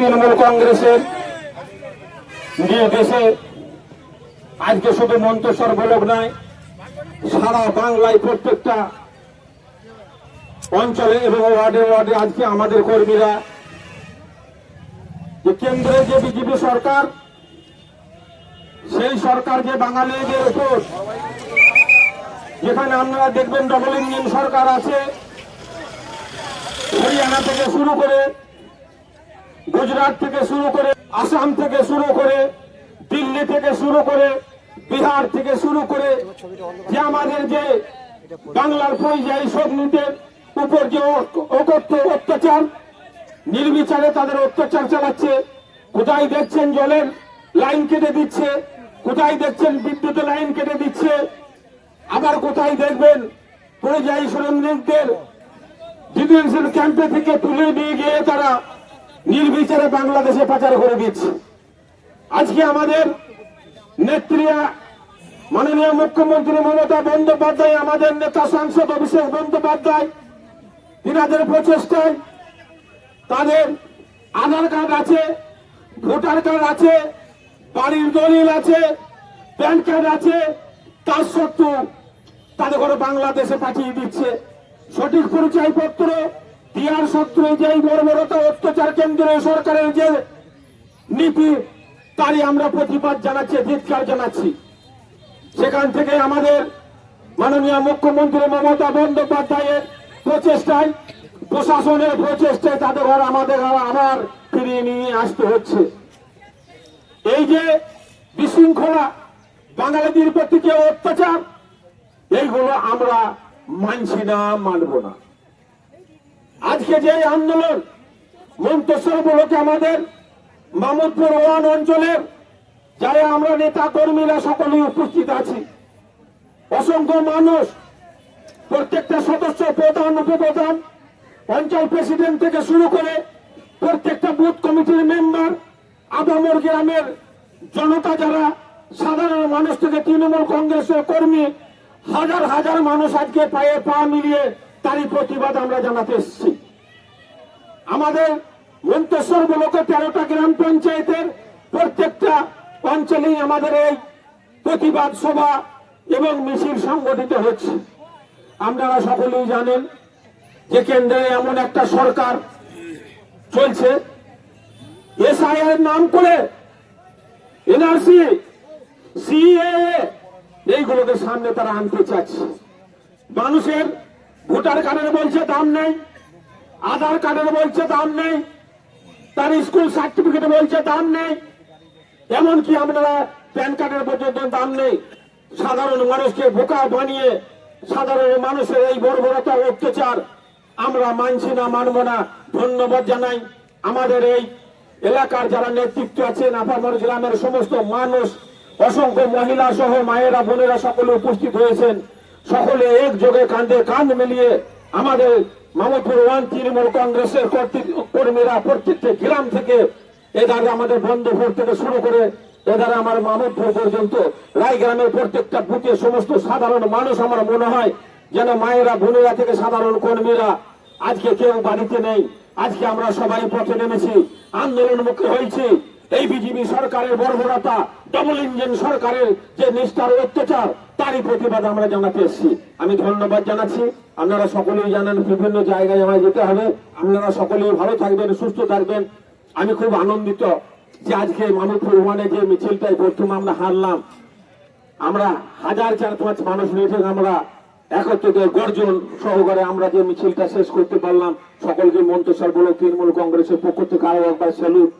তৃণমূল কংগ্রেসের নির্দেশে আজকে শুধু মন্তেশ্বর ব্লক নয়, সারা বাংলায় প্রত্যেকটা অঞ্চলে এবং ওয়ার্ডে ওয়ার্ডে আজকে আমাদের কর্মীরা যে কেন্দ্রে যে বিজেপি সরকার, সেই সরকার যে বাঙালিদের উপর যেখানে আপনারা দেখবেন ডবল ইঞ্জিন সরকার আছে, হরিয়ানা থেকে শুরু করে গুজরাট থেকে শুরু করে আসাম থেকে শুরু করে দিল্লি থেকে শুরু করে বিহার থেকে শুরু করে যে আমাদের যে বাংলার পরিযায়ী শ্রমিকদের উপর যে অকথ্য অত্যাচার, নির্বিচারে তাদের অত্যাচার চালাচ্ছে, কোথায় দেখছেন জলের লাইন কেটে দিচ্ছে, কোথায় দেখছেন বিদ্যুতের লাইন কেটে দিচ্ছে, আবার কোথায় দেখবেন পরিযায়ী শ্রমিকদের ডিটেনশন ক্যাম্পে থেকে তুলে নিয়ে গিয়ে তারা নির্বিচারে বাংলাদেশে পাচার করে দিচ্ছে আজকে আমাদের নেত্রীরা মাননীয় মুখ্যমন্ত্রী মমতা বন্দ্যোপাধ্যায়, আমাদের নেতা সাংসদ অভিষেক বন্দ্যোপাধ্যায়, তিনাদের প্রচেষ্টায় তাদের আধার কার্ড আছে, ভোটার কার্ড আছে, বাড়ির দলিল আছে, প্যান কার্ড আছে, তার সত্ত্বেও তাদের করে বাংলাদেশে পাঠিয়ে দিচ্ছে। সঠিক পরিচয়পত্র দেওয়ার সত্ত্বেও যে এই বর্বরতা অত্যাচার কেন্দ্রীয় সরকারের যে নীতি, তারই আমরা প্রতিবাদ জানাচ্ছি, ধিৎকার জানাচ্ছি। সেখান থেকে আমাদের মাননীয় মুখ্যমন্ত্রী মমতা বন্দ্যোপাধ্যায়ের প্রচেষ্টায়, প্রশাসনের প্রচেষ্টায় তাদের ঘর আমাদের আবার ফিরিয়ে নিয়ে আসতে হচ্ছে। এই যে বিশৃঙ্খলা, বাঙালিদের প্রতি যে অত্যাচার, এইগুলো আমরা মানছি না, মানব না। আজকে যে আন্দোলন মন্তেশ্বর ব্লকে আমাদের মামুদপুর ওয়ান অঞ্চলের যারা আমরা নেতা কর্মীরা সকলেই উপস্থিত আছি। অসংখ্য মানুষ, প্রত্যেকটা সদস্য, প্রধান, উপপ্রধান অঞ্চল প্রেসিডেন্ট থেকে শুরু করে প্রত্যেকটা বুথ কমিটির মেম্বার আদামর গ্রামের জনতা যারা, সাধারণ মানুষ থেকে তৃণমূল কংগ্রেসের কর্মী, হাজার হাজার মানুষ আজকে পায়ে পা মিলিয়ে তারই প্রতিবাদ আমরা জানাতে এসেছি। আমাদের মন্তেশ্বর ব্লকে তেরোটা গ্রাম পঞ্চায়েতের প্রত্যেকটা অঞ্চলেই আমাদের এই প্রতিবাদ সভা এবং মিছিল সংগঠিত হচ্ছে। আপনারা সকলেই জানেন যে কেন্দ্রে এমন একটা সরকার চলছে। এসআইআর নাম করে এনআরসি সিএ এইগুলোকে সামনে তারা আনতে চাচ্ছে। মানুষের ভোটার কার্ডের বলছে দাম নেই। আধার কার্ডের বলছে দাম নেই, তার স্কুল সার্টিফিকেট বলছে দাম নেই, এমনকি আপনারা প্যান কার্ডের পর্যন্ত দাম নেই। সাধারণ মানুষকে বোকা বানিয়ে, সাধারণ মানুষের এই বর্বরতা অত্যাচার আমরা মানছি না, মানব না। ধন্যবাদ জানাই আমাদের এই এলাকার যারা নেতৃত্ব আছেন, আপামর গ্রামের সমস্ত মানুষ, অসংখ্য মহিলা সহ মায়েরা, বোনেরা সকলে উপস্থিত হয়েছেন। সকলে একযোগে কাঁধে কাঁধ মিলিয়ে আমাদের মামদপুর ওয়ান তৃণমূল কংগ্রেসের কর্মীরা প্রত্যেকটি গ্রাম থেকে এধারে আমাদের বন্ধপুর থেকে শুরু করে এধারে আমার মামদপুর পর্যন্ত, রায়গ্রামের প্রত্যেকটা বুথে সমস্ত সাধারণ মানুষ আমার মনে হয় যেন মায়েরা, বোনেরা থেকে সাধারণ কর্মীরা আজকে কেউ বাড়িতে নেই। আজকে আমরা সবাই পথে নেমেছি, আন্দোলনমুখী হয়েছি। এই বিজেপি সরকারের বর্বরতা ডবল ইঞ্জিন সরকারের যে নিষ্ঠার অত্যাচার, তারই প্রতিবাদ আমরা জানাতে এসেছি। আমি ধন্যবাদ জানাচ্ছি। আপনারা সকলেই জানেন বিভিন্ন জায়গায় আমায় যেতে হবে। আপনারা সকলেই ভালো থাকবেন, সুস্থ থাকবেন। আমি খুব আনন্দিত যে আজকে মামুদপুর ওয়ানে যে মিছিলটাই প্রথম আমরা হারলাম। আমরা হাজার চার পাঁচ মানুষ নিয়ে আমরা একত্রিত গর্জন সহকারে আমরা যে মিছিলটা শেষ করতে পারলাম, সকলকে মন্ত্রসর বলে, তৃণমূল কংগ্রেসের পক্ষ থেকে আরও একবার স্যালুট